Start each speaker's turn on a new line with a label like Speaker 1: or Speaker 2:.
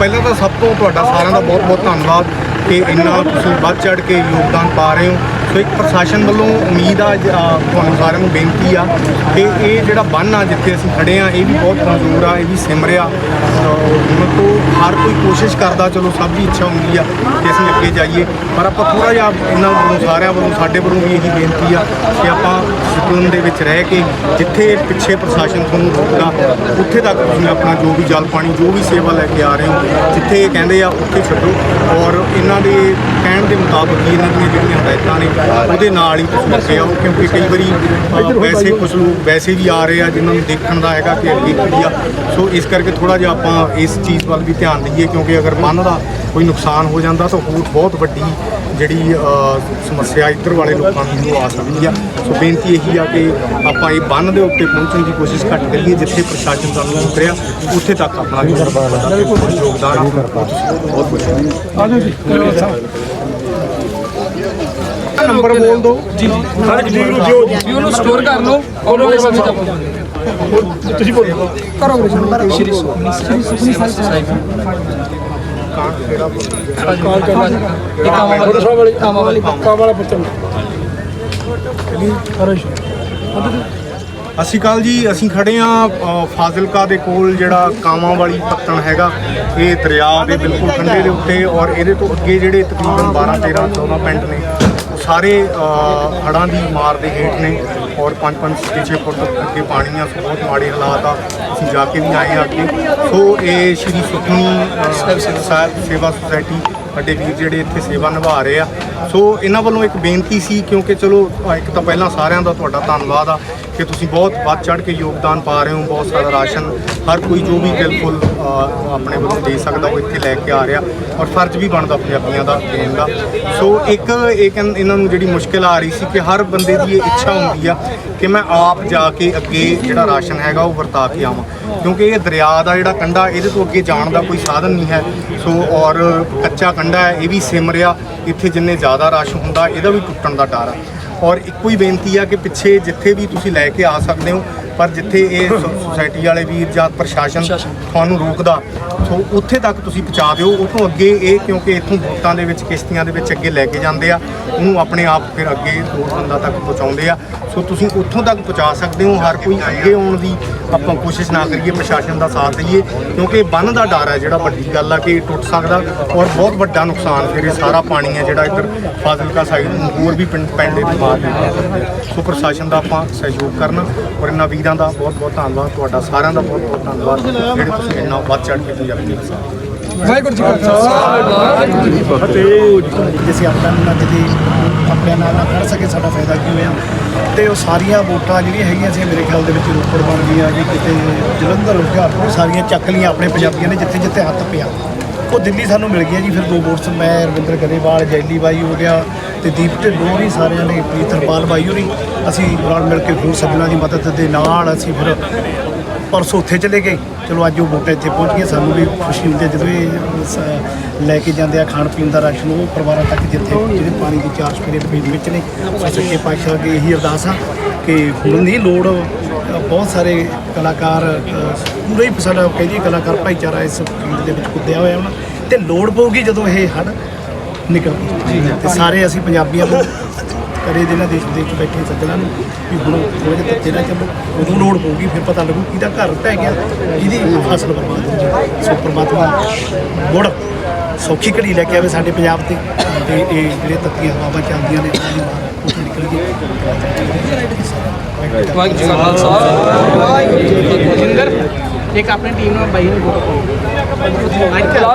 Speaker 1: ਪਹਿਲਾਂ ਤਾਂ ਸਭ ਤੋਂ ਤੁਹਾਡਾ ਸਾਰਿਆਂ ਦਾ ਬਹੁਤ ਬਹੁਤ ਧੰਨਵਾਦ ਕਿ ਇੰਨਾ ਤੁਸੀਂ ਵੱਧ ਚੜ ਕੇ ਯੋਗਦਾਨ ਪਾ ਰਹੇ ਹੋ। ਸੋ ਇੱਕ ਪ੍ਰਸ਼ਾਸਨ ਵੱਲੋਂ ਉਮੀਦ ਆ ਤੁਹਾਨੂੰ ਸਾਰਿਆਂ ਨੂੰ ਬੇਨਤੀ ਆ ਕਿ ਇਹ ਜਿਹੜਾ ਬੰਨ ਆ, ਜਿੱਥੇ ਅਸੀਂ ਖੜੇ ਆ, ਇਹ ਵੀ ਬਹੁਤ ਕਮਜ਼ੋਰ ਆ, ਇਹ ਵੀ ਸਿਮਰਿਆ ਹੁਣ ਤੋਂ ਹਰ ਕੋਈ ਕੋਸ਼ਿਸ਼ ਕਰਦਾ, ਚਲੋ ਸਭ ਦੀ ਇੱਛਾ ਹੁੰਦੀ ਆ ਕਿ ਅਸੀਂ ਅੱਗੇ ਜਾਈਏ। ਪਰ ਆਪਾਂ ਥੋੜਾ ਜਿਹਾ ਇਹਨਾਂ ਵੱਲੋਂ, ਸਾਰਿਆਂ ਵੱਲੋਂ, ਸਾਡੇ ਵੱਲੋਂ ਵੀ ਇਹੀ ਬੇਨਤੀ ਆ ਕਿ ਆਪਾਂ ਸਕੂਨ ਦੇ ਵਿੱਚ ਰਹਿ ਕੇ ਜਿੱਥੇ ਪਿੱਛੇ ਪ੍ਰਸ਼ਾਸਨ ਤੁਹਾਨੂੰ ਰੋਕਦਾ, ਉੱਥੇ ਤੱਕ ਤੁਸੀਂ ਆਪਣਾ ਜੋ ਵੀ ਜਲ ਪਾਣੀ, ਜੋ ਵੀ ਸੇਵਾ ਲੈ ਕੇ ਆ ਰਹੇ ਹੋ, ਜਿੱਥੇ ਇਹ ਕਹਿੰਦੇ ਆ, ਉੱਥੇ ਛੱਡੋ। ਔਰ ਇਹਨਾਂ ਦੇ ਕਹਿਣ ਦੇ ਮੁਤਾਬਕ ਹੀ ਇਹਨਾਂ ਦੀਆਂ ਜਿਹੜੀਆਂ ਹਦਾਇਤਾਂ ਨੇ ਉਹਦੇ ਨਾਲ ਹੀ ਤੁਸੀਂ ਅੱਗੇ ਆਓ ਕਿਉਂਕਿ ਕਈ ਵਾਰੀ ਵੈਸੇ ਕੁਝ ਲੋਕ ਵੈਸੇ ਵੀ ਆ ਰਹੇ ਆ ਜਿਨ੍ਹਾਂ ਨੂੰ ਦੇਖਣ ਦਾ ਹੈਗਾ ਕਿ ਅੱਗੇ ਕੀ ਆ। ਸੋ ਇਸ ਕਰਕੇ ਥੋੜਾ ਜਿਹਾ ਆਪਾਂ ਇਸ ਚੀਜ਼ ਵੱਲ ਵੀ ਧਿਆਨ ਦਈਏ ਕਿਉਂਕਿ ਅਗਰ ਬੰਨ ਦਾ ਕੋਈ ਨੁਕਸਾਨ ਹੋ ਜਾਂਦਾ ਤਾਂ ਹੋਰ ਬਹੁਤ ਵੱਡੀ ਜਿਹੜੀ ਸਮੱਸਿਆ ਇੱਧਰ ਵਾਲੇ ਲੋਕਾਂ ਨੂੰ ਆ ਸਕਦੀ ਆ। ਸੋ ਬੇਨਤੀ ਇਹੀ ਆ ਕਿ ਆਪਾਂ ਇਹ ਬੰਨ ਦੇ ਉੱਤੇ ਪਹੁੰਚਣ ਦੀ ਕੋਸ਼ਿਸ਼ ਘੱਟ ਕਰੀਏ ਜਿੱਥੇ ਪ੍ਰਸ਼ਾਸਨ ਸਾਨੂੰ ਰੋਕ ਰਿਹਾ ਉੱਥੇ ਤੱਕ ਆਪਣਾ ਯੋਗਦਾਨ ਆ। ਬਹੁਤ ਬਹੁਤ ਨੰਬਰ ਬੋਲ ਦਿਓ। ਜੀ
Speaker 2: ਵੀ ਉਹਨੂੰ ਸਟੋਰ ਕਰ ਲਓ ਔਰ ਉਹਦੇ ਤੱਕ
Speaker 1: ਤੁਸੀਂ ਬੋਲੋ।
Speaker 2: ਕਰੋ ਸ਼੍ਰੀ ਸੁਖਨੀ ਵਾਲੀ ਕਾਮਾਂ ਵਾਲੀ
Speaker 3: ਪੱਕਾ ਵਾਲਾ ਪੁੱਤਰ
Speaker 1: ਅਸੀਂ ਕੱਲ ਜੀ ਅਸੀਂ ਖੜੇ ਆ ਫਾਜ਼ਿਲਕਾ ਦੇ ਕੋਲ ਜਿਹੜਾ ਕਾਵਾਂ ਵਾਲੀ ਪੱਤਣ ਹੈਗਾ ਇਹ ਦਰਿਆ ਦੇ ਬਿਲਕੁਲ ਕੰਢੇ ਦੇ ਉੱਤੇ ਔਰ ਇਹਦੇ ਤੋਂ ਅੱਗੇ ਜਿਹੜੇ ਤਕਰੀਬਨ 12 13 14 ਪਿੰਡ ਨੇ ਉਹ ਸਾਰੇ ਅ, ਹੜ੍ਹਾਂ ਦੀ ਮਾਰ ਦੇ ਹੇਠ ਨੇ। ਔਰ 5-5 6 ਫੁੱਟ ਅੱਗੇ ਪਾਣੀ ਆ ਸੋ ਬਹੁਤ ਮਾੜੇ ਹਾਲਾਤ ਆ। ਅਸੀਂ ਜਾ ਕੇ ਵੀ ਆਏ ਆ ਅੱਗੇ। ਸੋ ਇਹ ਸ਼੍ਰੀ ਸੁਖਨੀ ਅ, ਸਾਹਿਬ ਸੇਵਾ ਸੁਸਾਇਟੀ ਸਾਡੇ ਵੀਰ ਜਿਹੜੇ ਇੱਥੇ ਸੇਵਾ ਨਿਭਾ ਰਹੇ ਆ। ਸੋ ਇਹਨਾਂ ਵੱਲੋਂ ਇੱਕ ਬੇਨਤੀ ਸੀ, ਕਿਉਂਕਿ ਚਲੋ ਇੱਕ ਤਾਂ ਪਹਿਲਾਂ ਸਾਰਿਆਂ ਦਾ ਤੁਹਾਡਾ ਧੰਨਵਾਦ ਆ ਕਿ ਤੁਸੀਂ ਬਹੁਤ ਵੱਧ ਚੜ ਕੇ ਯੋਗਦਾਨ ਪਾ ਰਹੇ ਹੋ, ਬਹੁਤ ਸਾਰਾ ਰਾਸ਼ਨ, ਹਰ ਕੋਈ ਜੋ ਵੀ ਬਿਲਕੁਲ ਆਪਣੇ ਵੱਲੋਂ ਦੇ ਸਕਦਾ, ਉਹ ਇੱਥੇ ਲੈ ਕੇ ਆ ਰਿਹਾ ਔਰ ਫਰਜ਼ ਵੀ ਬਣਦਾ ਪੰਜਾਬੀਆਂ ਦਾ ਦੇਣ ਦਾ। ਸੋ ਇੱਕ ਇਹ ਕਹਿੰ- ਇਹਨਾਂ ਨੂੰ ਜਿਹੜੀ ਮੁਸ਼ਕਿਲ ਆ ਰਹੀ ਸੀ ਕਿ ਹਰ ਬੰਦੇ ਦੀ ਇਹ ਇੱਛਾ ਹੁੰਦੀ ਆ ਕਿ ਮੈਂ ਆਪ ਜਾ ਕੇ ਅੱਗੇ ਜਿਹੜਾ ਰਾਸ਼ਨ ਹੈਗਾ, ਉਹ ਵਰਤਾ ਕੇ ਆਵਾਂ। ਕਿਉਂਕਿ ਇਹ ਦਰਿਆ ਦਾ ਜਿਹੜਾ ਕੰਢਾ, ਇਹਦੇ ਤੋਂ ਅੱਗੇ ਜਾਣ ਦਾ ਕੋਈ ਸਾਧਨ ਨਹੀਂ ਹੈ। ਸੋ ਔਰ ਕੱਚਾ ਕੰਢਾ ਹੈ ਇਹ ਵੀ ਸਿਮ ਰਿਹਾ। ਇੱਥੇ ਜਿੰਨੇ ਜ਼ਿਆਦਾ ਰਸ਼ ਹੁੰਦਾ ਇਹਦਾ ਵੀ ਟੁੱਟਣ ਦਾ ਡਰ ਹੈ ਔਰ ਇੱਕੋ ਹੀ ਬੇਨਤੀ ਆ ਕਿ ਪਿੱਛੇ ਜਿੱਥੇ ਵੀ ਤੁਸੀਂ ਲੈ ਕੇ ਆ ਸਕਦੇ ਹੋ ਪਰ ਜਿੱਥੇ ਇਹ ਸੁਸਾਇਟੀ ਵਾਲੇ ਵੀਰ ਜਾਂ ਪ੍ਰਸ਼ਾਸਨ। ਤੁਹਾਨੂੰ ਰੋਕਦਾ ਸੋ ਉੱਥੇ ਤੱਕ ਤੁਸੀਂ ਪਹੁੰਚਾ ਦਿਓ ਉਹ ਤੋਂ ਅੱਗੇ ਇਹ ਕਿਉਂਕਿ ਇੱਥੋਂ ਬੋਟਾਂ ਦੇ ਵਿੱਚ, ਕਿਸ਼ਤੀਆਂ ਦੇ ਵਿੱਚ ਅੱਗੇ ਲੈ ਕੇ ਜਾਂਦੇ ਆ, ਉਹਨੂੰ ਆਪਣੇ ਆਪ ਫਿਰ ਅੱਗੇ ਲੋੜਵੰਦਾਂ ਤੱਕ ਪਹੁੰਚਾਉਂਦੇ ਆ। ਸੋ ਤੁਸੀਂ ਉੱਥੋਂ ਤੱਕ ਪਹੁੰਚਾ ਸਕਦੇ ਹੋ, ਹਰ ਕੋਈ ਅੱਗੇ ਆਉਣ ਦੀ ਆਪਾਂ ਕੋਸ਼ਿਸ਼ ਨਾ ਕਰੀਏ, ਪ੍ਰਸ਼ਾਸਨ ਦਾ ਸਾਥ ਦਈਏ, ਕਿਉਂਕਿ ਬੰਨ ਦਾ ਡਰ ਹੈ ਜਿਹੜਾ ਵੱਡੀ ਗੱਲ ਆ ਕਿ ਇਹ ਟੁੱਟ ਸਕਦਾ ਔਰ ਬਹੁਤ ਵੱਡਾ ਨੁਕਸਾਨ ਫਿਰ ਸਾਰਾ ਪਾਣੀ ਹੈ ਜਿਹੜਾ ਇੱਧਰ ਫਾਜ਼ਿਲਕਾ ਸਾਈਡ ਨੂੰ ਹੋਰ ਵੀ ਪਿੰਡ ਪਿੰਡ ਦੇ ਮਾਰ ਦੇ ਸੋ ਪ੍ਰਸ਼ਾਸਨ ਦਾ ਆਪਾਂ ਸਹਿਯੋਗ ਕਰਨਾ ਔਰ ਇਹਨਾਂ ਵੀਰਾਂ ਦਾ ਬਹੁਤ ਬਹੁਤ ਧੰਨਵਾਦ, ਤੁਹਾਡਾ ਸਾਰਿਆਂ ਦਾ ਬਹੁਤ ਬਹੁਤ ਧੰਨਵਾਦ ਜਿਹੜੇ ਤੁਸੀਂ ਇੰਨਾ ਵੱਧ ਚੜ੍ਹ ਕੇ ਪੰਜਾਬੀ ਦਾ ਸਾਥ ਦਿੱਤਾ।
Speaker 2: ਵਾਹਿਗੁਰੂ ਜੀ ਕਾ ਖਾਲਸਾ
Speaker 3: ਜੇ ਅਸੀਂ ਆਪਣਾ ਨਾਲ ਆਪਣੇ ਨਾਲ ਨਾ ਖੜ ਸਕੇ, ਸਾਡਾ ਫਾਇਦਾ ਕੀ ਹੋਇਆ? ਤੇ ਉਹ ਸਾਰੀਆਂ ਵੋਟਾਂ ਜਿਹੜੀਆਂ ਹੈਗੀਆਂ ਸੀ, ਮੇਰੇ ਖਿਆਲ ਦੇ ਵਿੱਚ ਰੋਪੜ ਬਣ ਗਈਆਂ ਜੀ ਕਿਤੇ ਜਲੰਧਰ, ਹੁਸ਼ਿਆਰਪੁਰ, ਸਾਰੀਆਂ ਚੱਕ ਲਈਆਂ ਆਪਣੇ ਪੰਜਾਬੀਆਂ ਨੇ, ਜਿੱਥੇ ਜਿੱਥੇ ਹੱਥ ਪਿਆ। ਉਹ ਦਿੱਲੀ ਸਾਨੂੰ ਮਿਲ ਗਿਆ ਜੀ, ਫਿਰ ਦੋ ਵੋਟਸ ਮੈਂ, ਰਵਿੰਦਰ ਗਰੇਵਾਲ, ਜੈਲੀ ਬਾਈ ਹੋ ਗਿਆ, ਤੇ ਦੀਪ ਢਿੱਲੋਂ ਵੀ ਸਾਰਿਆਂ ਨੇ, ਪ੍ਰੀਤਰਪਾਲ ਬਾਈ ਹੋਰੀ। ਅਸੀਂ ਰਲ ਮਿਲ ਕੇ ਹੋਰ ਸੱਜਣਾ ਦੀ ਮਦਦ ਦੇ ਨਾਲ ਅਸੀਂ ਫਿਰ ਪਰਸੋਂ ਉੱਥੇ ਚਲੇ ਗਏ। ਚਲੋ ਅੱਜ ਉਹ ਵੋਟਾਂ ਇੱਥੇ ਪਹੁੰਚ ਗਈਆਂ ਸਾਨੂੰ ਵੀ ਖੁਸ਼ੀ ਹੁੰਦੀ ਹੈ ਜਦੋਂ ਇਹ ਸ- ਲੈ ਕੇ ਜਾਂਦੇ ਆ ਖਾਣ ਪੀਣ ਦਾ ਰਾਸ਼ਨ ਉਹ ਪਰਿਵਾਰਾਂ ਤੱਕ ਜਿੱਥੇ ਜਿਹੜੇ ਪਾਣੀ ਦੀ ਚਾਰ ਸਪੇਰੇ ਦੇ ਵਿੱਚ ਨੇ। ਸੋ ਸੱਚੇ ਪਾਤਸ਼ਾਹ ਅੱਗੇ ਇਹੀ ਅਰਦਾਸ ਆ ਕਿ ਹੁਣ ਨਹੀਂ ਲੋੜ ਅ, ਬਹੁਤ ਸਾਰੇ ਕਲਾਕਾਰ ਅ, ਪੂਰਾ ਹੀ ਸਾਡਾ ਕਹਿੰਦੀ ਕਲਾਕਾਰ ਭਾਈਚਾਰਾ ਇਸ ਫੀਲਡ ਦੇ ਵਿੱਚ ਕੁੱਦਿਆ ਹੋਇਆ ਹੁਣ ਤੇ ਲੋੜ ਪਊਗੀ ਜਦੋਂ ਇਹ ਹੜ ਨਿਕਲ ਗਈ ਤੇ ਸਾਰੇ ਅਸੀਂ ਪੰਜਾਬੀਆਂ ਨੂੰ ਕਰੇ ਦੇ ਨਾ ਦੇਸ਼ ਵਿਦੇਸ਼ 'ਚ ਬੈਠੇ ਸੱਜਣਾ ਨੂੰ ਵੀ ਹੁਣ ਥੋੜੇ ਜਿਹੇ ਧੱਕੇ ਨਾਲ ਚੱਲੋ, ਉਦੋਂ ਲੋੜ ਪਊਗੀ, ਫਿਰ ਪਤਾ ਲੱਗੂ ਕਿਹਦਾ ਘਰ ਢਹਿ ਗਿਆ ਇਹਦੀ ਫਸਲ ਬਰਬਾਦ ਹੋ ਗਈ ਸੋ ਪ੍ਰਮਾਤਮਾ ਗੁੜ ਸੌਖੀ ਘੜੀ ਲੈ ਕੇ ਆਵੇ ਸਾਡੇ ਪੰਜਾਬ ਤੇ ਤੇ ਇਹ ਜਿਹੜੇ ਤੱਤੀਆਂ ਹਵਾਵਾਂ ਚੱਲਦੀਆਂ ਨੇ ਇਹਨਾਂ ਨਿਕਲ ਗਈ।
Speaker 2: ਵਾਹਿਗੁਰੂ ਜੀ ਕਾ ਖਾਲਸਾ। ਵਾਹਿਗੁਰੂ ਜੀ ਕੀ ਫਤਿਹ। ਜਿੰਦਰ ਇੱਕ ਆਪਣੀ ਟੀਮ ਨਾਲ ਬਾਈ ਨੂੰ ਫੋਟੋ ਪਾਓ ਅੱਜ ਤੇ ਲਾ